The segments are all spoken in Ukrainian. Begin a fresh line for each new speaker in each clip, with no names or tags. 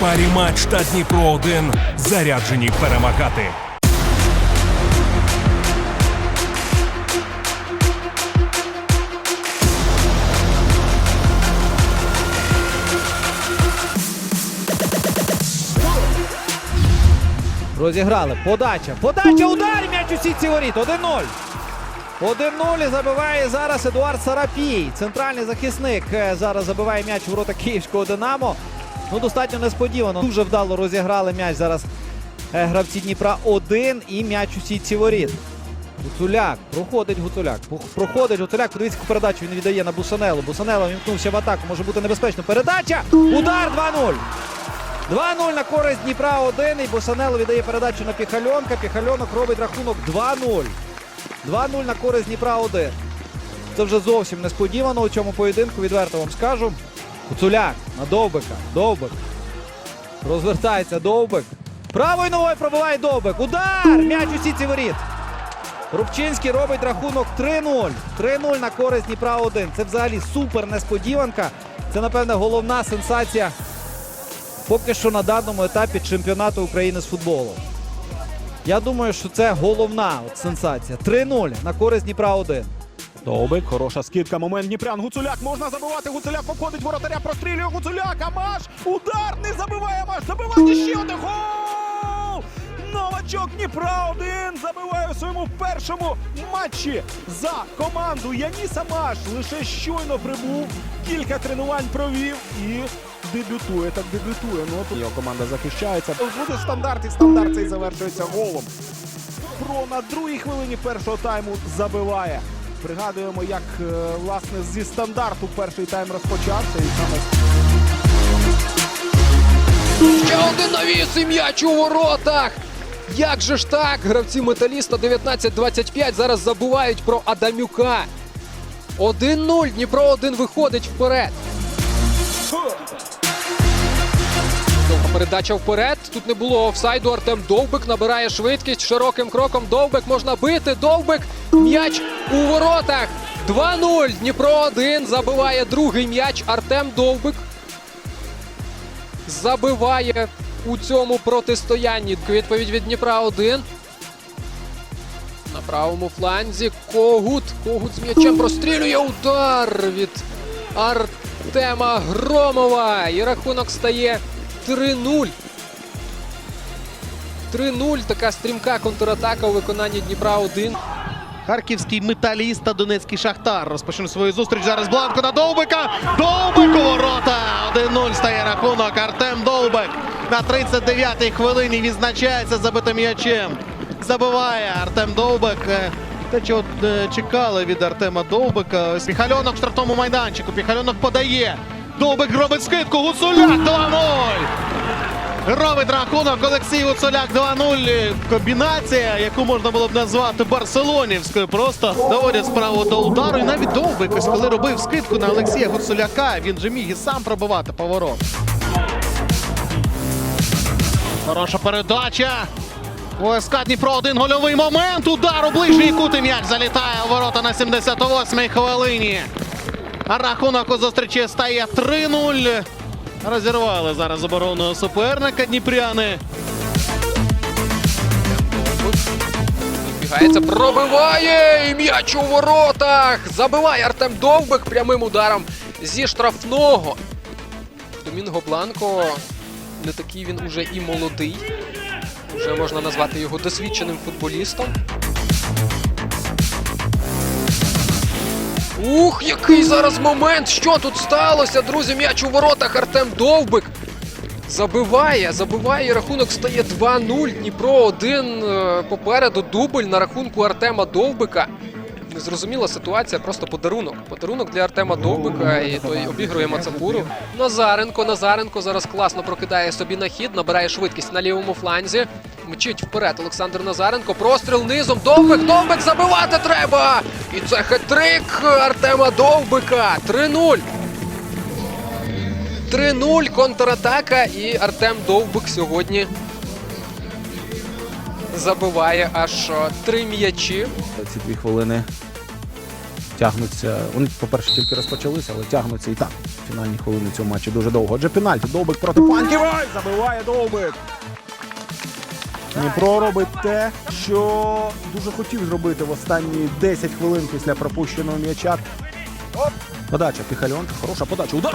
парі матч та Дніпро 1 заряджені перемагати.
Розіграли. Подача. Подача. Удар. М'яч у сітці воріт. 1-0. 1-0 забиває зараз Едуард Сарапій. Центральний захисник е, зараз забиває м'яч у ворота Київського Динамо. Ну, достатньо несподівано. Дуже вдало розіграли м'яч зараз е, гравці Дніпра 1 і м'яч у сітці воріт. Гуцуляк. Проходить Гуцуляк. Проходить Гуцуляк. Подивіться, яку передачу він віддає на Бусанелу. Бусанело вімкнувся в атаку. Може бути небезпечно. Передача. Удар 2-0. 2-0 на користь Дніпра 1. І Босанело віддає передачу на Піхальонка. Піхальонок робить рахунок 2-0. 2-0 на користь Дніпра 1. Це вже зовсім несподівано у цьому поєдинку. Відверто вам скажу. Куцуляк на Довбика. Довбик. Розвертається Довбик. Правою ногою пробиває Довбик. Удар! М'яч у сітці воріт. Рубчинський робить рахунок 3-0. 3-0 на користь Дніпра 1. Це взагалі супер несподіванка. Це, напевне, головна сенсація поки що на даному етапі чемпіонату України з футболу. Я думаю, що це головна сенсація. 3-0 на користь Дніпра 1.
Довбик, хороша скидка, момент Дніпрян. Гуцуляк можна забивати. Гуцуляк обходить воротаря, прострілює Гуцуляк. Амаш! Удар не забиває Амаш. Забиває ще один гол! Новачок Дніпра 1 забиває у своєму першому матчі за команду. Яніс Амаш лише щойно прибув, кілька тренувань провів і дебютує. Так дебютує. Ну його команда захищається. Буде стандарт, і стандарт цей завершується голом. Про на другій хвилині першого тайму забиває. Пригадуємо, як е, власне зі стандарту перший тайм розпочався, і саме
Ще один навіс і м'яч у воротах. Як же ж так? Гравці металіста 19-25 зараз забувають про Адамюка. 1-0. Дніпро 1 виходить вперед. Передача вперед. Тут не було офсайду. Артем Довбик набирає швидкість. Широким кроком Довбик можна бити. Довбик. М'яч у воротах. 2-0. Дніпро 1 забиває другий м'яч. Артем Довбик забиває у цьому протистоянні. Відповідь від Дніпра 1. На правому фланзі Когут. Когут з м'ячем прострілює удар від Артема Громова. І рахунок стає 3-0. 3-0. Така стрімка контратака у виконанні Дніпра 1.
Харківський металіст та Донецький Шахтар розпочнуть свою зустріч. Зараз Бланко на Довбика. Довбик у ворота. 1-0 стає рахунок. Артем Довбик на 39-й хвилині відзначається забитим м'ячем. Забиває Артем Довбик. Е, Те, чого е, чекали від Артема Довбика. Піхальонок в штрафному майданчику. Піхальонок подає. Довбик робить скидку. Гуцуляк 2-0. Робить рахунок Олексій Гуцуляк 2-0. Комбінація, яку можна було б назвати барселонівською. Просто доводять справу до удару. І навіть Довбик, коли робив скидку на Олексія Гуцуляка, він же міг і сам пробивати поворот. Хороша передача. ОСК Дніпро один гольовий момент. Удар у ближній кут і м'яч залітає у ворота на 78-й хвилині. А рахунок у зустрічі стає 3-0. Розірвали зараз оборонного суперника Дніпряни.
Бігається, пробиває і м'яч у воротах. Забиває Артем Довбик прямим ударом зі штрафного. Домінго Бланко не такий він уже і молодий. Вже можна назвати його досвідченим футболістом. Ух, який зараз момент! Що тут сталося, друзі? М'яч у воротах Артем Довбик. Забиває, забиває рахунок стає 2-0. Дніпро 1 е, попереду дубль на рахунку Артема Довбика. Незрозуміла ситуація, просто подарунок. Подарунок для Артема Довбика і той обігрує Мацапуру. Назаренко, Назаренко зараз класно прокидає собі на хід, набирає швидкість на лівому фланзі. Мчить вперед Олександр Назаренко. Простріл низом. Довбик, Довбик забивати треба! І це хет-трик Артема Довбика. 3-0. 3-0 контратака і Артем Довбик сьогодні забиває аж три м'ячі.
ці дві хвилини
тягнуться. Вони, по-перше, тільки розпочалися, але тягнуться і так. Фінальні хвилини цього матчу дуже довго. Отже, пенальті. Довбик проти Панків. Забиває Довбик. Дніпро робить те, що дуже хотів зробити в останні 10 хвилин після пропущеного м'яча. Подача Піхальон. Хороша подача. Удар.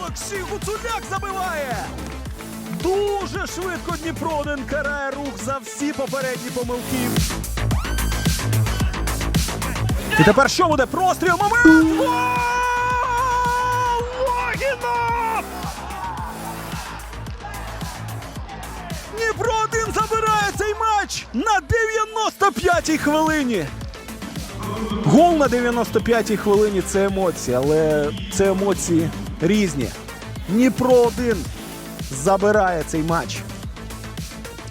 Олексій Гуцуляк забиває. Дуже швидко Дніпро один карає рух за всі попередні помилки. І тепер що буде? Простріл момент! Гол! На 95-й хвилині. Гол на 95-й хвилині це емоції, але це емоції різні. Дніпро один забирає цей матч.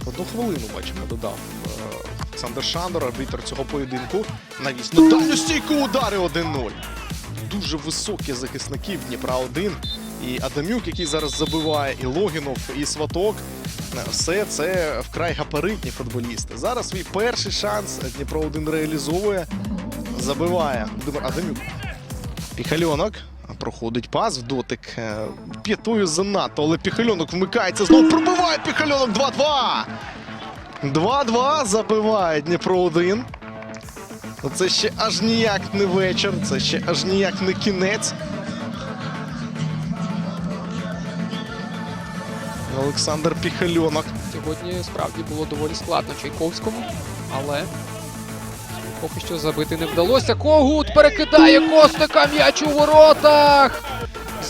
Одну хвилину бачимо, додав е, Олександр Шандор, арбітр цього поєдинку. Навіс на дальню стійку удари 1-0. Дуже високі захисники в Дніпра 1. І Адамюк, який зараз забиває, і Логінов, і Сваток. Все це вкрай гапаритні футболісти. Зараз свій перший шанс Дніпро 1 реалізовує. Забиває Адамюк. Піхальонок. Проходить пас в дотик. е, П'ятою занадто, але Піхальонок вмикається. Знову пробиває Піхальонок 2-2. 2-2 забиває Дніпро 1. Це ще аж ніяк не вечір, це ще аж ніяк не кінець. Олександр Піхальонок.
Сьогодні справді було доволі складно Чайковському, але поки що забити не вдалося. Когут перекидає Костика м'яч у воротах.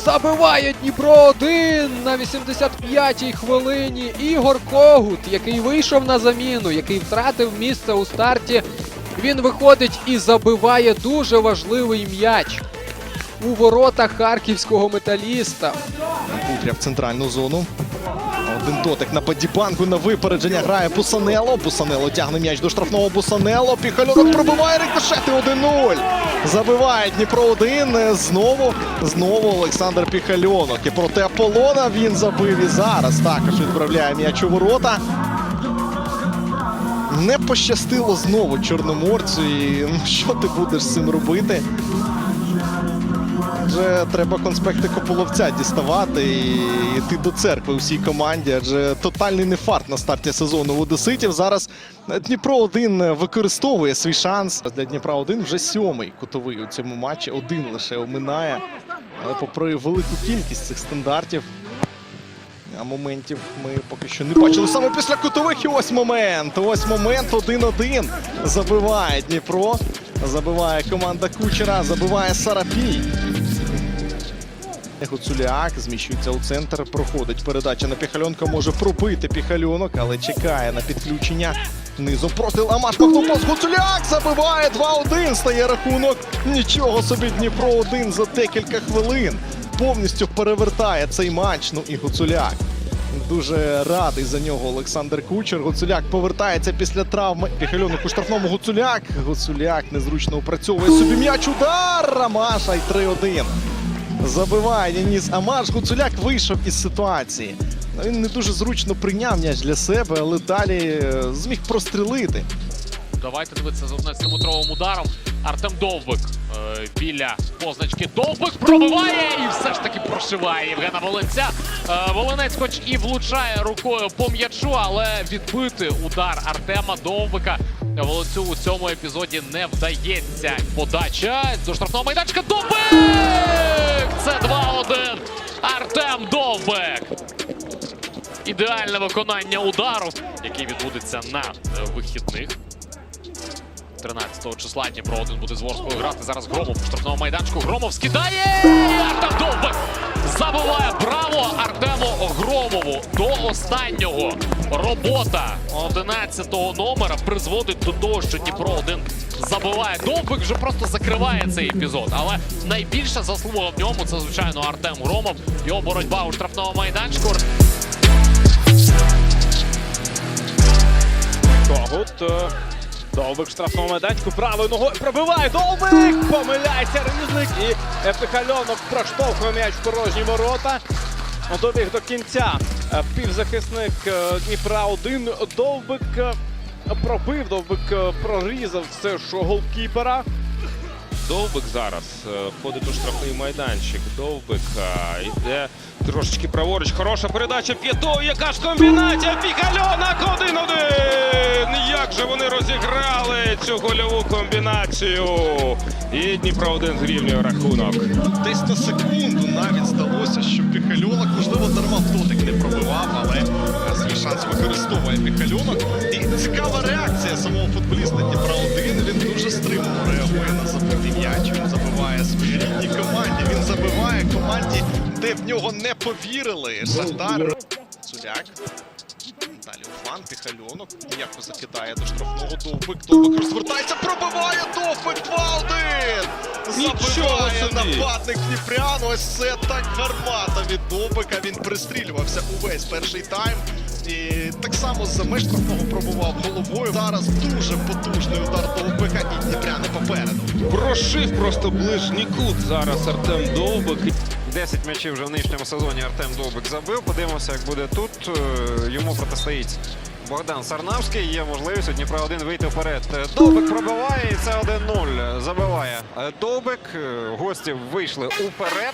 Забиває Дніпро 1 на 85-й хвилині. Ігор Когут, який вийшов на заміну, який втратив місце у старті. Він виходить і забиває дуже важливий м'яч у воротах харківського металіста.
Путря в центральну зону. Один дотик на подібанку на випередження грає Бусанело. Бусанело тягне м'яч до штрафного Бусанело. Піхальонок пробиває рикошети 1-0. Забиває Дніпро 1. Знову, знову Олександр Піхальонок. І проти Аполлона він забив і зараз також відправляє м'яч у ворота. Не пощастило знову чорноморцю. І ну, що ти будеш з цим робити? Вже треба конспекти Кополовця діставати і йти до церкви усій команді. Адже тотальний нефарт на старті сезону в Одеситів. Зараз Дніпро 1 використовує свій шанс. Для Дніпра 1 вже сьомий кутовий у цьому матчі. Один лише оминає. Але попри велику кількість цих стандартів. А моментів ми поки що не бачили саме після кутових. І ось момент. Ось момент 1-1. Забиває Дніпро. Забиває команда Кучера. Забиває Сарапій. Гуцуляк зміщується у центр. Проходить передача на Піхальонка. Може пробити Піхальонок, але чекає на підключення. Низом простріл Амаш махнув пас. Гуцуляк забиває 2-1. Стає рахунок. Нічого собі Дніпро 1 за декілька хвилин. Повністю перевертає цей матч. Ну і Гуцуляк. Дуже радий за нього Олександр Кучер. Гуцуляк повертається після травми. Піхальонок у штрафному Гуцуляк. Гуцуляк незручно опрацьовує собі м'яч. Удар! Амаша й 3-1. Забиває Ніс Амаш. Гуцуляк вийшов із ситуації. Ну, Він не дуже зручно прийняв м'яч для себе, але далі е, зміг прострілити.
Давайте дивитися з 11-метровим ударом. Артем Довбик біля позначки. Довбик пробиває і все ж таки прошиває Євгена Волинця. Е, Волинець хоч і влучає рукою по м'ячу, але відбити удар Артема Довбика Волинцю у цьому епізоді не вдається. Подача до штрафного майданчика. Довбик! Це 2-1. Артем Довбик. Ідеальне виконання удару, який відбудеться на е, вихідних. 13 числа Дніпро один буде з Ворською грати. Зараз Громов у штрафному майданчику. Громов скидає! Артем Довбик забиває браво Артему Громову до останнього. Робота 11-го номера призводить до того, що Дніпро один забиває. Довбик вже просто закриває цей епізод. Але найбільша заслуга в ньому це, звичайно, Артем Громов. Його боротьба у штрафному майданчику.
Когут. Довбик в штрафному майданчику правою ногою пробиває. Довбик! Помиляється різник і епихальонок проштовхує м'яч в порожні ворота. Добіг до кінця. Е, Півзахисник е, Дніпра 1. Довбик е, пробив, Довбик прорізав все ж голкіпера.
Довбик зараз е, входить у штрафний майданчик. Довбик е, йде трошечки праворуч. Хороша передача п'ятою. Яка ж комбінація? Пікальонок 1-1! Як же вони розіграли цю гольову комбінацію? І Дніпро 1 зрівнює рахунок.
Десь на секунду навіть здалося, що Піхальонок, можливо, дарма дотик не пробивав, але е, свій шанс використовує Піхальонок. І цікава реакція самого футболіста Дніпра 1. Він дуже стримано реагує на забитий м'яч. Він забиває своїй рідній команді. Він забиває команді, де в нього не повірили. Шахтар. Цуляк. Далі Уфан, Піхальонок. М'яко закидає до штрафного довбик. Довбик розвертається, пробиває довбик 2-1! Забиває нападник Дніпрян. Ось це так гармата від довбика. Він пристрілювався увесь перший тайм. І так само з меж штрафного пробував головою. Зараз дуже потужний удар довбика і Дніпряни попереду.
Прошив просто ближній кут зараз Артем Довбик.
10 м'ячів вже в нинішньому сезоні Артем Довбик забив. Подивимося, як буде тут. Е, Йому протистоїть Богдан Сарнавський. Є можливість у Дніпра 1 вийти вперед. Е, Довбик пробиває і це 1-0. Забиває Е, Довбик. Гості вийшли уперед.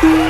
Парі